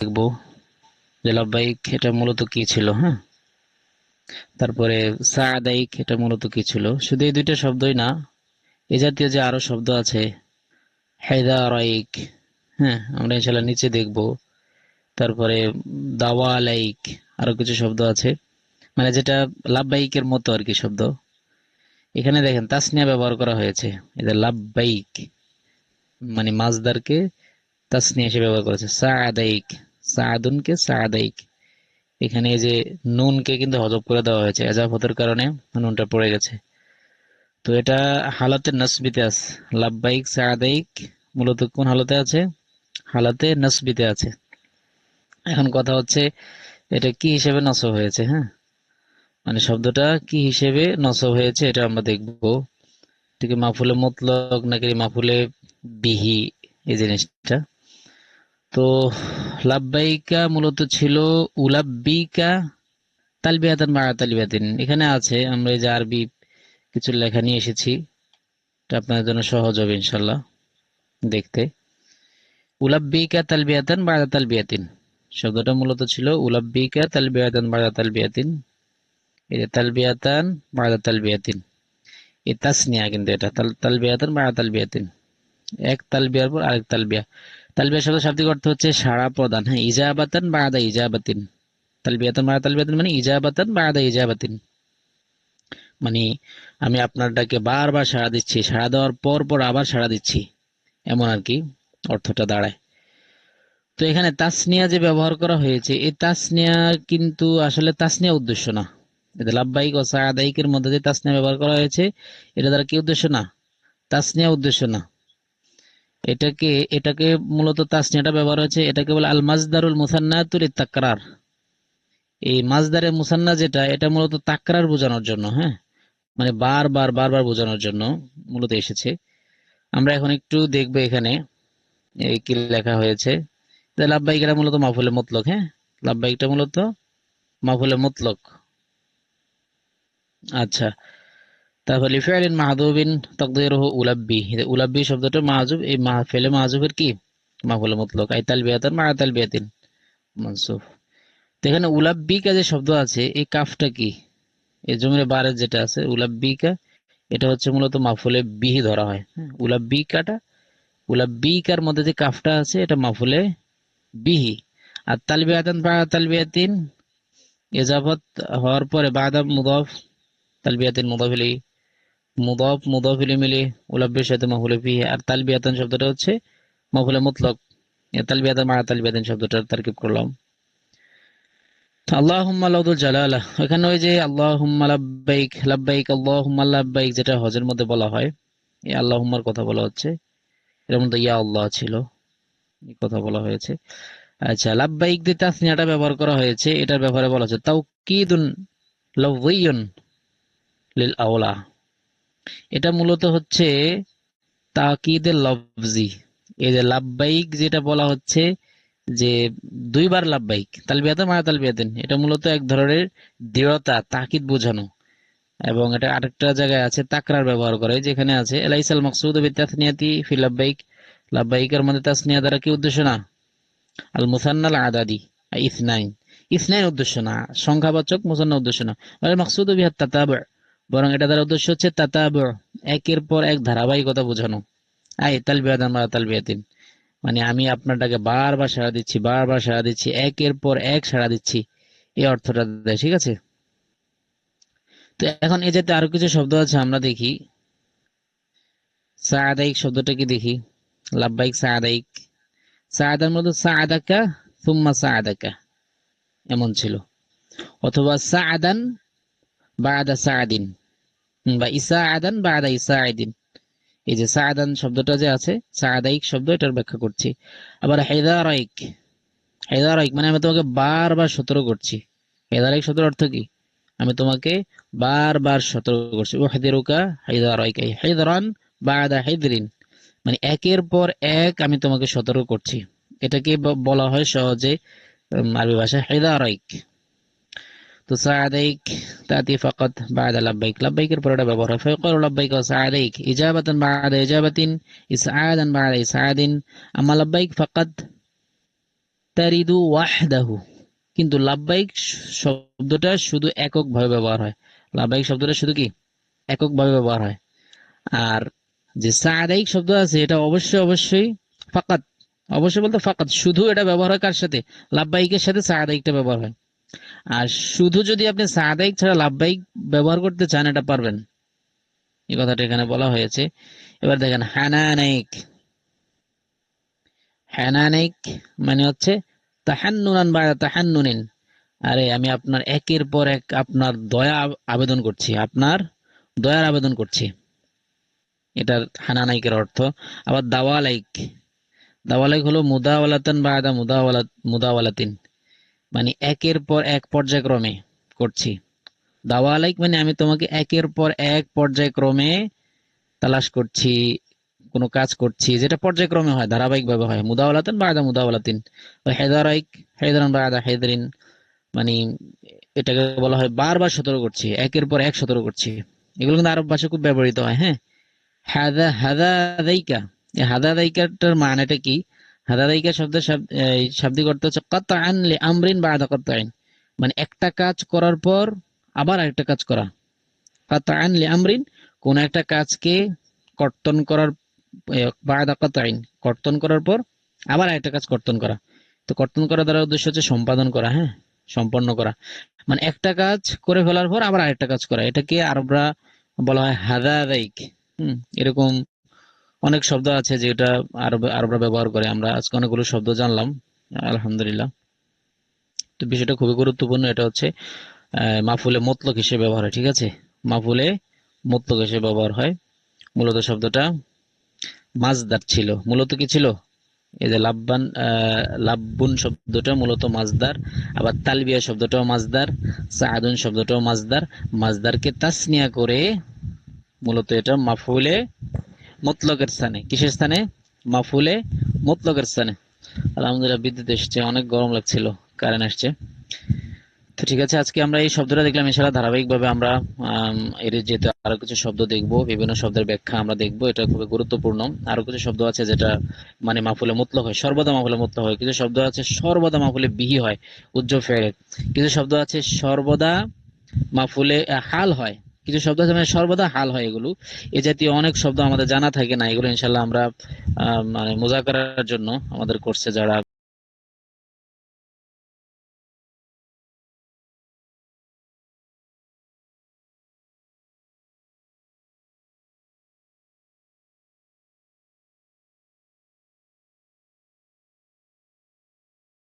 দেখব যে লাভবাইক এটা মূলত কি ছিল হ্যাঁ? তারপরে সাদাইক এটা মূলত কি ছিল? শুধু এই দুইটা শব্দই না, এ জাতীয় যে আরও শব্দ আছে হেদারাইক হ্যাঁ আমরা ইনশাল্লাহ নিচে দেখব। তারপরে দাওয়ালাইক, আরও কিছু শব্দ আছে মানে যেটা লাভবাইকের মতো আর কি শব্দ। এখানে দেখেন, তাসনিয়া ব্যবহার করা হয়েছে এদের লাভবাইক মানে মাছদারকে তাসনিয়া হিসেবে ব্যবহার করেছে সাদাইক সাদুনকে সাদাইক এখানে এই যে নুনকে কিন্তু হজব করে দেওয়া হয়েছে, এজাফতের কারণে নুনটা পড়ে গেছে। তো এটা হালাতে নসবিতে আছে। লাভবাইক সাদাইক মূলত কোন হালতে আছে? হালাতে নসবিতে আছে। এখন কথা হচ্ছে, এটা কি হিসেবে নস হয়েছে হ্যাঁ? মানে শব্দটা কি হিসেবে নস হয়েছে, এটা আমরা দেখব। ঠিক মাফুলে মতলক নাকি মাফুলে বিহি, এই জিনিসটা। তো লাভবাইকা মূলত ছিল উলাব্বিকা তালবিয়াতান বা তালবিয়াতিন। এখানে আছে, আমরা এই যে আরবি কিছু লেখা নিয়ে এসেছি, এটা আপনাদের জন্য সহজ হবে ইনশাল্লাহ দেখতে। উলাব্বিকা তালবিয়াতান বা তালবিয়াতিন। শব্দটা মূলত ছিল উলাব্বিকা তালবিয়াতান বা তালবিয়াতিন। যে তালবিয়াতান বা তালবিয়াতিন। এই তাসনিয়া কিন্তু এটা তালবিয়াতান বা তালবিয়াতিন। এক তালবিয়ার পর আরেক তালবিয়া। তালবিয়া শব্দ শাব্দিক অর্থ হচ্ছে সাড়া প্রদান। হ্যাঁ ইজাবাতান বা আদা ইজাবাতিন। তালবিয়াতান বা তালবিয়াতিন মানে ইজাবাতান বা আদা ইজাবাতিন। মানে আমি আপনার ডাকে বারবার সাড়া দিচ্ছি, সাড়া দেওয়ার পর পর আবার সাড়া দিচ্ছি। এমন আর কি অর্থটা দাঁড়ায়। তো এখানে তাসনিয়া যে ব্যবহার করা হয়েছে, এই তাসনিয়া কিন্তু আসলে তাসনিয়া উদ্দেশ্য না। এটা লাভবাহিক ও সাদাইকের মধ্যে যে তাসনিয়া ব্যবহার করা হয়েছে, এটা দ্বারা কি উদ্দেশ্য না? তাসনিয়া উদ্দেশ্য না। এটাকে এটাকে মূলত তাসনিয়াটা ব্যবহার হয়েছে, এটাকে বলে আল মাজদারুল মুসান্নাতুল তাকরার এই মাজদারের মুসান্না যেটা, এটা মূলত তাকরার বোঝানোর জন্য হ্যাঁ? মানে বারবার বারবার বোঝানোর জন্য মূলত এসেছে। আমরা এখন একটু দেখব এখানে, এই কি লেখা হয়েছে। লাভবাহিকটা মূলত মাফুলে মতলক হ্যাঁ? লাভবাহিকটা মূলত মাফুলে মতলক। আচ্ছা তারপর লিফাইলিন মাহদুবিন তকদিরহু উলাব্বি। উলাব্বি শব্দটা মাহজুব, এই মাহ ফেলে মাহজুবের কি? মাফুলে মতলক। আই তালবিয়াতান মা তালবিয়াতিন। মানসুফ। তো এখানে উলাব্বিকা যে শব্দ আছে, এই কাফটা কি? এই জমির বারের যেটা আছে, উলাব্বিকা, এটা হচ্ছে মূলত মাফুলে বিহি ধরা হয়। উলাব্বিকাটা, উলাব্বিকার মধ্যে যে কাফটা আছে, এটা মাফুলে বিহি। আর তালবিয়াতান বা তালবিয়াতিন এজাফত হওয়ার পরে বাদাম মুদফ, তালবিয়াতিন মুদফ ইলাই মুদফ মুদফ ইলাই মিলে উলাব্বির সাথে মাফুলে বিহি আর তালবিয়াতান শব্দটা হচ্ছে মুতলক। তালবিয়াতান মা তালবিয়াতিন শব্দটা করলাম। কথা বলা হচ্ছে। এর মধ্যে ইয়া আল্লাহ ছিল কথা বলা হয়েছে। আচ্ছা লাব্বাইক ব্যবহার করা হয়েছে, এটার ব্যাপারে বলা হচ্ছে তাওকিদুন লাউযিয়ুন লিল আওলা। এটা মূলত হচ্ছে তাকিদের লফজি। এই যে লাব্বাইক যেটা বলা হচ্ছে যে দুইবার লাভবাহিক তালবিয়াতেন মায়া তালবিয়াতেন এটা মূলত এক ধরনের দৃঢ়তা, তাকিদ বোঝানো। এবং এটা আরেকটা জায়গায় আছে তাকরার ব্যবহার করে। যেখানে আছে, এলাইসাল মকসুদ বিতাসনিয়াতি ফি লাভবাহিক লাভবাহিকের মধ্যে তাসনিয়া দ্বারা কি উদ্দেশ্য না? আল মুসান্নাল আদাদি ইসনাইন। ইসনাইন উদ্দেশ্য না, সংখ্যাবাচক মুসান্না উদ্দেশ্য না। মকসুদ বিহাত তাতাব। বরং এটা দ্বারা উদ্দেশ্য হচ্ছে তাতাব, একের পর এক ধারাবাহিকতা বোঝানো। আই তালবিয়াদান বা তালবিয়াতিন। মানে আমি আপনারটাকে বারবার সাড়া দিচ্ছি, বারবার সাড়া দিচ্ছি, একের পর এক সাড়া দিচ্ছি। এই অর্থটা দেয়, ঠিক আছে? তো এখন এই যাতে আরও কিছু শব্দ আছে, আমরা দেখি। সাদাইক শব্দটা কি দেখি? লাভবাইক সাদাইক সাদার মধ্যে সাদাকা সুম্মা সাদাকা এমন ছিল। অথবা সাদান বাদা সাদিন বা ইসা আদান বাদা ইসা আদিন এই যে সাদান শব্দটা যে আছে সাদাইক শব্দ, এটার ব্যাখ্যা করছি। আবার হেদারাইক হেদারাইক মানে আমি তোমাকে বারবার সতর্ক করছি। হেদারাইক শব্দের অর্থ কি? আমি তোমাকে বারবার সতর্ক করছি। ও হেদেরুকা হেদারাইক হেদরান বাদা হেদরিন। মানে একের পর এক আমি তোমাকে সতর্ক করছি। এটাকে বলা হয় সহজে আরবি ভাষায় হেদারাইক। তো সাদাইক তাতি ফাকাত বাদা লাব্বাইক লাব্বাইকের পরে ব্যবহার হয় ফায়কালু লাব্বাইক ওয়া সাদাইক ইজাবাতান বাদা ইজাবাতিন ইসআদান বাদা ইসআদিন আম্মা লাব্বাইক ফাকাত ওয়াহদাহু কিন্তু লাব্বাইক শব্দটা শুধু এককভাবে ব্যবহার হয় লাব্বাইক শব্দটা শুধু কি এককভাবে ব্যবহার হয় আর যে সাদাইক শব্দ আছে এটা অবশ্যই অবশ্যই ফাকাত অবশ্যই বলতে ফাকাত শুধু এটা ব্যবহার হয় কার সাথে? লাভবাহিকের সাথে সাদাইকটা ব্যবহার হয়। আর শুধু যদি আপনি সাদাইক ছাড়া লাভবাহিক ব্যবহার করতে চান, এটা পারবেন। এই কথাটা এখানে বলা হয়েছে। এবার দেখেন, হানানাইক। হানানাইক মানে হচ্ছে তাহান্নুনান বা তাহান্নুনিন। আরে, আমি আপনার একের পর এক আপনার দয়া আবেদন করছি, আপনার দয়ার আবেদন করছি। এটার হানানাইকের অর্থ। আবার দাওয়ালাইক। দাওয়ালাইক হলো মুদাওয়ালাতান বা আদা মুদাওয়ালাত মুদাওয়ালাতিন। মানে একের পর এক পর্যায়ক্রমে করছি। দাওয়ালাইক মানে আমি তোমাকে একের পর এক পর্যায়ক্রমে তালাশ করছি, কোনো কাজ করছি, যেটা পর্যায়ক্রমে হয় ধারাবাহিক ভাবে হয়। মুদাওয়ালাতান বা আদা মুদাওয়ালাতিন। বা হেদারাইক, হেদারান বা আদা হেদারিন মানে এটাকে বলা হয় বারবার সতর্ক করছি, একের পর এক সতর্ক করছি। এগুলো কিন্তু আরব ভাষায় খুব ব্যবহৃত হয় হ্যাঁ? হাদা হাদাদাইকা এই হাদাদাইকাটার মানেটা কি? হাদাদাইকা শব্দের শাব- এই শাব্দিক অর্থ হচ্ছে কাতাআন লি আমরিন বাদা কাতাইন মানে একটা কাজ করার পর আবার আরেকটা কাজ করা। কাতাআন লি আমরিন কোন একটা কাজকে কর্তন করার এ, কত আইন কর্তন করার পর আবার আরেকটা কাজ কর্তন করা। তো কর্তন করা দ্বারা উদ্দেশ্য হচ্ছে সম্পাদন করা হ্যাঁ? সম্পন্ন করা। মানে একটা কাজ করে ফেলার পর আবার আরেকটা কাজ করা। এটাকে আরবরা বলা হয় হাদাদাইক হুম এরকম অনেক শব্দ আছে যেটা আরব আরবরা ব্যবহার করে। আমরা আজকে অনেকগুলো শব্দ জানলাম আলহামদুলিল্লাহ। তো বিষয়টা খুবই গুরুত্বপূর্ণ এটা হচ্ছে মাফুলে মতলক হিসেবে ব্যবহার হয় ঠিক আছে? মাফুলে মতলক হিসেবে ব্যবহার হয়। মূলত শব্দটা মাজদার ছিল। মূলত কি ছিল? এই যে লাব্বান আহ, লাব্বুন শব্দটা মূলত মাজদার আবার তালবিয়া শব্দটাও মাজদার সাহাদুন শব্দটাও মাজদার। মাজদারকে তাসনিয়া করে মূলত এটা মাফুলে মতলকের স্থানে। কিসের স্থানে? মাফুলে মতলকের স্থানে। আলহামদুলিল্লাহ, বিদ্যুৎ এসছে, অনেক গরম লাগছিল কারেন্ট আসছে। তো ঠিক আছে, আজকে আমরা এই শব্দটা দেখলাম এছাড়া ধারাবাহিকভাবে আমরা এর যেহেতু আরও কিছু শব্দ দেখব, বিভিন্ন শব্দের ব্যাখ্যা আমরা দেখব, এটা খুবই গুরুত্বপূর্ণ। আরও কিছু শব্দ আছে যেটা মানে মাফুলে মতলক হয়, সর্বদা মাফুলে মতলক হয়, কিছু শব্দ আছে সর্বদা মাফুলে বিহি হয়, উজ্জ্বল ফেরের কিছু শব্দ আছে সর্বদা মাফুলে হাল হয় কিছু শব্দ আছে মানে সর্বদা হাল হয় এগুলো। এ জাতীয় অনেক শব্দ আমাদের জানা থাকে না, এগুলো ইনশাল্লাহ আমরা মানে মোজা করার জন্য আমাদের কোর্সে যারা